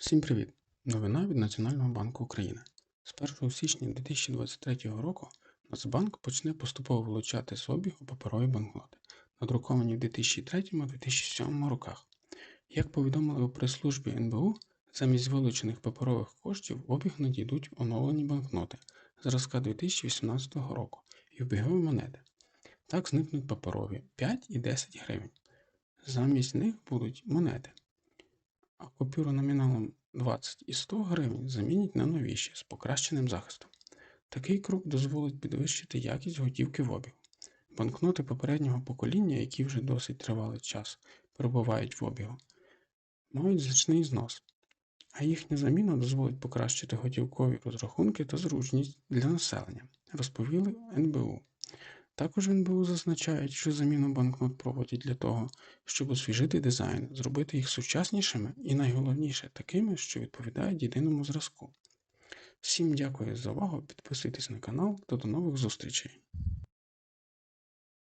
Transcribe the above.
Всім привіт! Новина від Національного банку України. З 1 січня 2023 року Нацбанк почне поступово вилучати з обігу паперові банкноти, надруковані в 2003-2007 роках. Як повідомили у прес-службі НБУ, замість вилучених паперових коштів в обіг надійдуть оновлені банкноти зразка 2018 року і обігові монети. Так зникнуть паперові 5 і 10 гривень. Замість них будуть монети а купюру номіналом 20 і 100 гривень замінять на новіші з покращеним захистом. Такий крок дозволить підвищити якість готівки в обігу. Банкноти попереднього покоління, які вже досить тривалий час перебувають в обігу, мають значний знос, а їхня заміна дозволить покращити готівкові розрахунки та зручність для населення, розповіли НБУ. Також в НБУ зазначають, що заміну банкнот проводять для того, щоб освіжити дизайн, зробити їх сучаснішими і найголовніше такими, що відповідають єдиному зразку. Всім дякую за увагу, підписуйтесь на канал та до нових зустрічей!